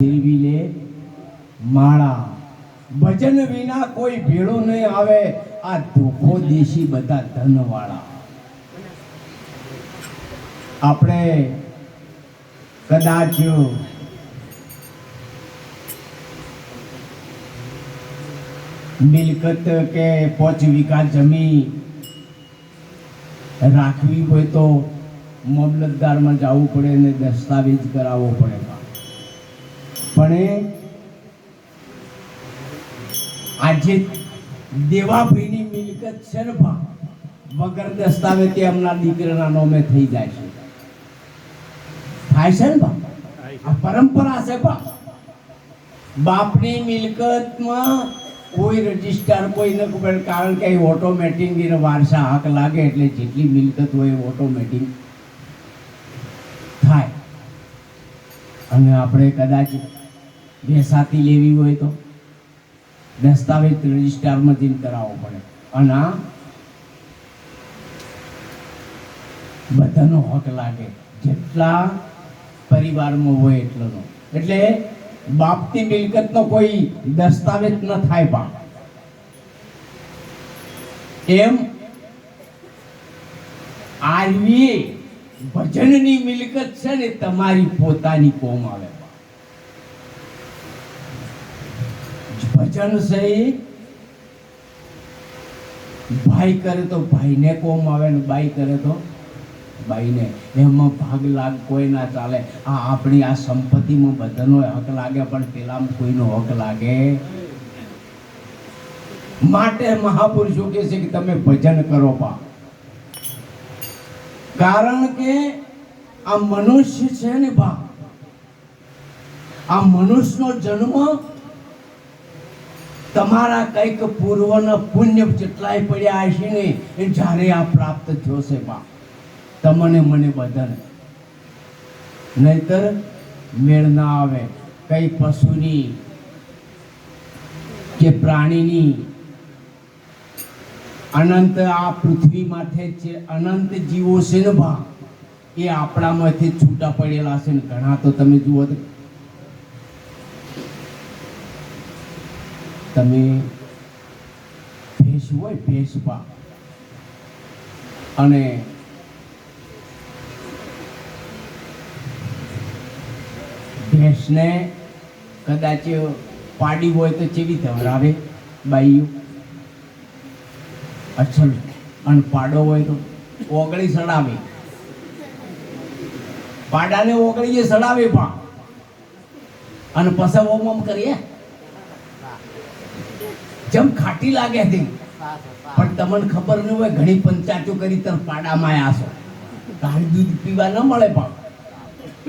લે માળા. ભજન વિના કોઈ ભેળો નહીં આવે. આ ધોખો દેશી બધા ધનવાળા. આપણે કદાચ મિલકત કે પોચ વીઘા જમીન રાખવી હોય તો મામલતદારમાં જવું પડે ને દસ્તાવેજ કરાવવો પડે. પણ એ આજે દેવાભાઈની મિલકત છે ને વગર દસ્તાવેજ એમના દીકરાના નામે થઈ જાય છે. થાય છે ને આ પરંપરા છે બા બાપની મિલકતમાં કોઈ રજિસ્ટર કોઈ ન ખબર કારણ કે ઓટોમેટિક એને વારસા હક લાગે એટલે જેટલી મિલકત હોય ઓટોમેટિક થાય. અને આપણે કદાચ બેસાતી લેવી હોય તો દસ્તાવેજ રજિસ્ટરમાં જઈને કરાવવો પડે. અને આ બધાનો હક લાગે. જેટલા પરિવારમાં હોય એટલોનો. એટલે બાપની મિલકતનો કોઈ દસ્તાવેજ ન થાય બાપ એમ આરવી ભજનની મિલકત છે ને, તમારી પોતાની કોમ આવે. ભજન છે ભાઈ કરે તો ભાઈને કોમ આવે ને બાઈ કરે તો બાઈને. એમાં ભાગ લાગ કોઈ ના ચાલે. આ આપણી આ સંપત્તિમાં બધાનો હક લાગે, પણ પેલામાં કોઈનો હક લાગે માટે મહાપુરુષો કહે છે કે તમે ભજન કરો પા. કારણ કે આ મનુષ્ય છે ને બા. આ મનુષ્યનો જન્મ તમારા કંઈક પૂર્વના પુણ્ય જેટલાય પડ્યા હશે ને, એ જ્યારે આ પ્રાપ્ત થયો છે બા. તમને મને બધાને. નહીતર મેળ ના આવે. કઈ પશુની કે પ્રાણીની. અનંત આ પૃથ્વી માથે છે અનંત જીવો છે ને ભા એ આપણામાંથી છૂટા પડેલા છે ને, ઘણા તો તમે જુઓ તો તમે ભેંસ હોય, ભેંસ બા અને ભેંસને કદાચ પાડી હોય તો ચેવી ધવરાવે બાઈઓ? અચ્છા અને પાડો હોય તો ઓગળી સડાવે. પાડાને ઓગળીએ સડાવે પણ. અને પસાવ કરીએ? જેમ ખાટી લાગે હતી પણ તમને ખબર ન હોય, ઘણી પંચાયતો કરી તર પાડામાં છો. તારી દૂધ પીવા ન મળે પણ.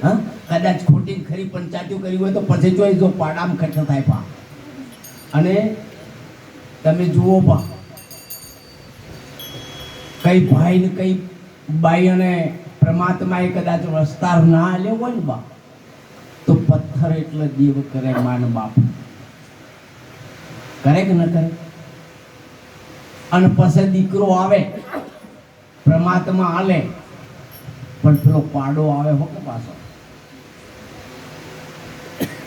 હા? કદાચ ખોટી ખરી પંચાયતો કરી હોય તો પછી જોઈ જો પાડામાં ખર્ચ થાય પા અને તમે જુઓ પા કઈ ભાઈ ને કઈ બાઈ અને પરમાત્માએ કદાચ વસ્તાર ના લેવો ને બા તો પથ્થર એટલે દેવ કરે માન બાપ. કરે કે ન કરે? અને પછી દીકરો આવે, પરમાત્મા હાલે, પણ પેલો પાડો આવે હો કે પાછો?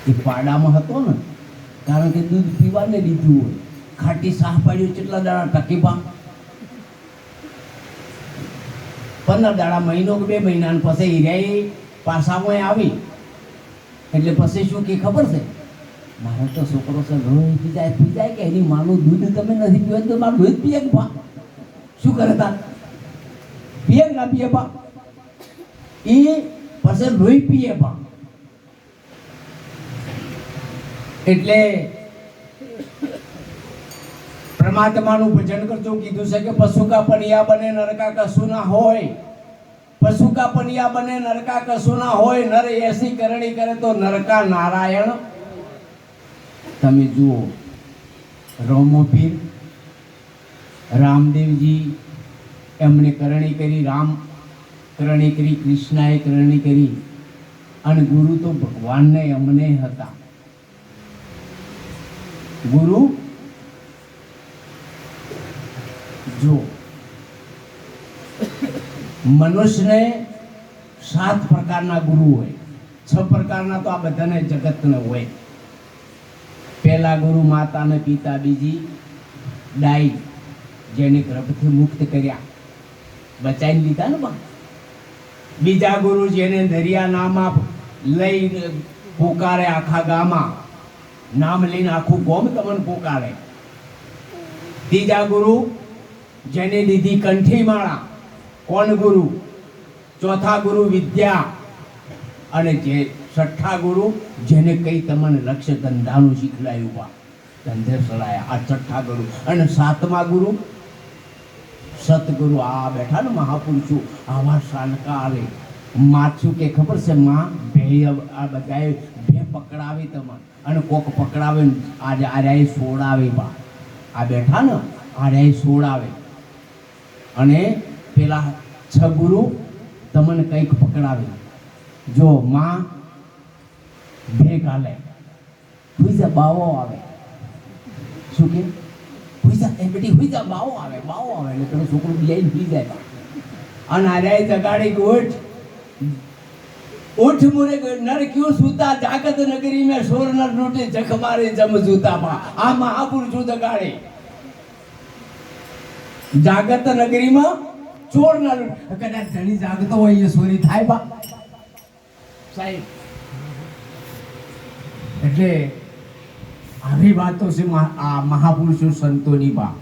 એ પાડામાં હતો ને, કારણ કે દૂધ પીવાને દીધું હોય. ખાટી સાહ પાડ્યું કેટલા દાડા ટકી પા પંદર દાડા મહિનો કે બે મહિના પછી હિરાઈ પાસામાં આવી. એટલે પછી શું કે ખબર છે? મારો તો છોકરો છે લોહી પી જાય પી જાય કે એની માનું દૂધ તમે નથી પીવે તો મારું દૂધ પીએ બા શું કરે તાર? પીએ ના પીએ બા એ પછી લોહી પીએ બા એટલે પરમાત્માનું ભજન કરજો, કીધું છે કે પશુ કા પનિયા બને, નરકા કશું ના હોય. પશુ કા પનિયા બને, નરકા કશું ના હોય, નર એસી કરણી કરે તો નરકા નારાયણ તમે જુઓ રોમોપીર રામદેવજી એમણે કરણી કરી, રામ કરણી કરી, કૃષ્ણાએ કરણી કરી અને ગુરુ તો ભગવાનને એમને હતા. ગુરુ જો મનુષ્યને સાત પ્રકારના ગુરુ હોય. છ પ્રકારના તો આ બધાને જગતને હોય. પહેલા ગુરુ માતા ને પિતા બીજી ડાઈ જેને ગર્ભથી મુક્ત કર્યા. બચાવી લીધા ને બા? બીજા ગુરુ જેને દરિયા નામાં લઈને પોકારે આખા ગામાં નામ લઈને આખું ગોમ તમને પોકારે. ત્રીજા ગુરુ જેને દીધી કંઠી માળા. કોણ ગુરુ? ચોથા ગુરુ વિદ્યા. અને જે છઠ્ઠા ગુરુ, જેને કઈ તમને લક્ષ્ય ધંધાનું શીખડાયું બા ધંધે સડાયા આ છઠ્ઠા ગુરુ. અને સાતમા ગુરુ સતગુરુ આ બેઠા ને મહાપુરુષો, આવા શાનકારે માથું કે ખબર છે, માં ભે આ બધાએ ભે પકડાવી તમે અને કોક પકડાવે ને, આજે આર્યાએ સોડાવે બા. આ બેઠા ને, આર્યાએ સોડાવે. અને પેલા છ ગુરુ તમને કંઈક પકડાવે. જો માં ભે હાલે હુઈજા બાવો આવે. શું કે? હુઈજા એ બેટી હુઈજા બાવો આવે બાવો આવે, એટલે પેલો છોકરો લઈને હુઈ જાય. અને આર્યાએ જગાડી ઉઠ. ઉઠ મુરે નર ક્યું સૂતા જાગત નગરી મેં સોર નર લૂટી જખ મારે જમ જૂતામાં આ મહાપુરુષો જગાડે? જાગત નગરીમાં ચોર ના લૂંટ. કદાચ ધણી જાગતો હોય એ સોરી થાય બા. સાહેબ. એટલે આવી વાતો છે આ મહાપુરુષો સંતોની બા.